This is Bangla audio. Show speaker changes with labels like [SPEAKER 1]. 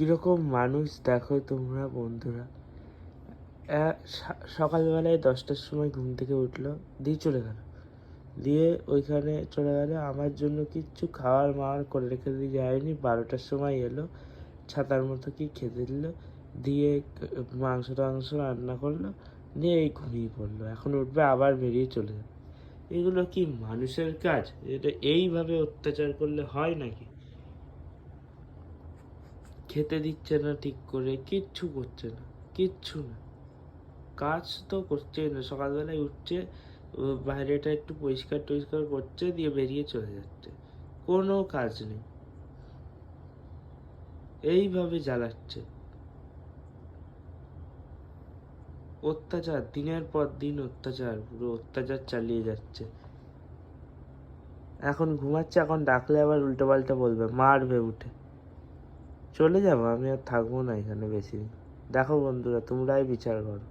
[SPEAKER 1] কীরকম মানুষ দেখো তোমরা বন্ধুরা? সকালবেলায় দশটার সময় ঘুম থেকে উঠল, দিয়ে চলে গেল। দিয়ে ওইখানে চলে গেলে, আমার জন্য কিচ্ছু খাওয়ার মাওয়ার করে রেখে দিয়ে যায়নি। বারোটার সময় এলো, ছাতার মতো কি খেতে দিল, দিয়ে মাংস টাংস রান্না করল দিয়ে এই ঘুমিয়ে পড়ল। এখন উঠবে, আবার বেরিয়ে চলে যাবে। এগুলো কি মানুষের কাজ? এটা এইভাবে অত্যাচার করলে হয় নাকি? খেতে দিচ্ছে না ঠিক করে, কিচ্ছু করছে না, কিচ্ছু না। কাজ তো করছেই না, সকালবেলায় উঠছে বাইরেটা একটু পরিষ্কার টরিষ্কার করছে, দিয়ে বেরিয়ে চলে যাচ্ছে। কোনো কাজ নেই। এইভাবে জ্বালাচ্ছে। অত্যাচার, দিনের পর দিন অত্যাচার, পুরো অত্যাচার চালিয়ে যাচ্ছে। এখন ঘুমাচ্ছে, এখন ডাকলে আবার উল্টো পাল্টা বলবে, মারবে উঠে। চলে যাব আমি আর থাকব না এখানে বেশি দেখো বন্ধুরা তোমরাই বিচার করো।